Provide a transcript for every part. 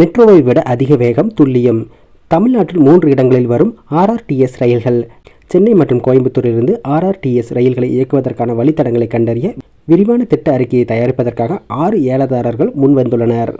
மெட்ரோவை விட அதிக வேகம் துல்லியம். தமிழ்நாட்டில் மூன்று இடங்களில் வரும் ஆர்ஆர்டிஎஸ் ரயில்கள். சென்னை மற்றும் கோயம்புத்தூரிலிருந்து ஆர்ஆர்டிஎஸ் ரயில்களை இயக்குவதற்கான வழித்தடங்களை கண்டறிய விரிவான திட்ட அறிக்கையை தயாரிப்பதற்காக ஆறு ஏலதாரர்கள் முன்வந்துள்ளனர்.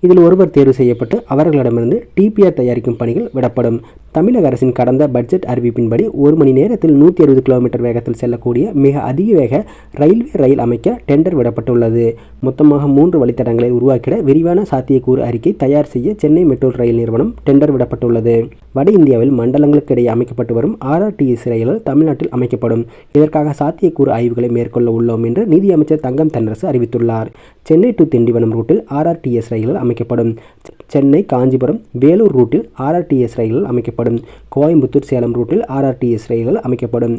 இதில் ஒருவர் தேர்வு செய்யப்பட்டு அவர்களிடமிருந்து டிபிஆர் தயாரிக்கும் பணிகள் விடப்படும். தமிழக அரசின் கடந்த பட்ஜெட் அறிவிப்பின்படி ஒரு மணி நேரத்தில் நூற்றி அறுபது கிலோமீட்டர் வேகத்தில் செல்லக்கூடிய மிக அதிக வேக ரயில்வே ரயில் அமைக்க டெண்டர் விடப்பட்டுள்ளது. மொத்தமாக மூன்று வழித்தடங்களை உருவாக்கிட விரிவான சாத்தியக்கூறு அறிக்கை தயார் செய்ய சென்னை மெட்ரோ ரயில் நிறுவனம் டெண்டர் விடப்பட்டுள்ளது. வட இந்தியாவில் மண்டலங்களுக்கு இடையே அமைக்கப்பட்டு வரும் ஆர்ஆர்டிஎஸ் ரயில்கள் தமிழ்நாட்டில் அமைக்கப்படும். இதற்காக சாத்தியக்கூறு ஆய்வுகளை மேற்கொள்ள உள்ளோம் என்று நிதியமைச்சர் தங்கம் தென்னரசு அறிவித்துள்ளார். சென்னை டு திண்டிவனம் ரூட்டில் ஆர்ஆர்டிஎஸ் ரயில்கள் அமைக்கப்படும். சென்னை காஞ்சிபுரம் வேலூர் ரூட்டில் ஆர்ஆர்டிஎஸ் ரயில்கள் அமைக்கப்படும். கோயம்புத்தூர் சேலம் ரூட்டில் ஆர்ஆர்டிஎஸ் ரயில்கள் அமைக்கப்படும்.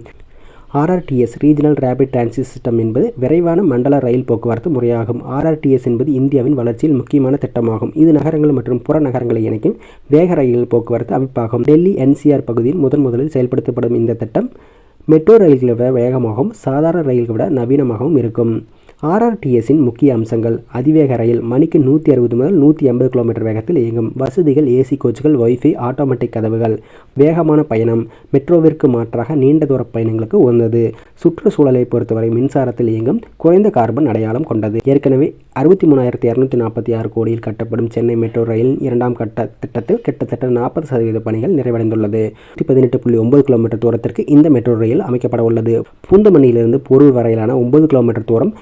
RRTS regional rapid transit system என்பது விரைவான மண்டல ரயில் போக்குவரத்து முறையாகும். ஆர்ஆர்டிஎஸ் என்பது இந்தியாவின் வளர்ச்சியில் முக்கியமான திட்டமாகும். இது நகரங்கள் மற்றும் புறநகரங்களை இணைக்கும் வேக ரயில் போக்குவரத்து அமைப்பாகும். டெல்லி என்சிஆர் பகுதியில் முதன் முதலில் செயல்படுத்தப்படும் இந்த திட்டம் மெட்ரோ ரயில்களை விட வேகமாகவும் சாதாரண ரயில்களை விட நவீனமாகவும் இருக்கும். ஆர்ஆர்டிஎஸின் முக்கிய அம்சங்கள். அதிவேக ரயில் மணிக்கு நூற்றி அறுபது முதல் நூற்றி ஐம்பது கிலோமீட்டர் வேகத்தில் இயங்கும். வசதிகள் ஏசி கோச்சுகள் ஒய்ஃபை ஆட்டோமேட்டிக் கதவுகள். வேகமான பயணம் மெட்ரோவிற்கு மாற்றாக நீண்ட தூர பயணங்களுக்கு உகந்தது. சுற்றுச்சூழலை பொறுத்தவரை மின்சாரத்தில் இயங்கும் குறைந்த கார்பன் அடையாளம் கொண்டது. ஏற்கனவே அறுபத்தி மூணாயிரத்தி இரநூத்தி நாற்பத்தி ஆறு கோடியில் கட்டப்படும் சென்னை மெட்ரோ ரயிலின் இரண்டாம் கட்ட திட்டத்தில் கிட்டத்தட்ட நாற்பது சதவீத பணிகள் நிறைவடைந்துள்ளது. பதினெட்டு புள்ளி ஒன்பது கிலோமீட்டர் தூரத்திற்கு இந்த மெட்ரோ ரயில் அமைக்கப்பட உள்ளது. பூந்தமணியிலிருந்து பொருள் வரையிலான ஒன்பது கிலோமீட்டர் தூரம்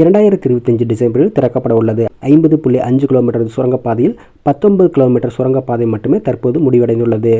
இரண்டாயிரத்தி இருபத்தஞ்சு டிசம்பரில் திறக்கப்பட உள்ளது. ஐம்பது புள்ளி அஞ்சு கிலோமீட்டர் சுரங்கப்பாதையில் பத்தொன்பது கிலோமீட்டர் சுரங்கப்பாதை மட்டுமே தற்போது முடிவடைந்துள்ளது.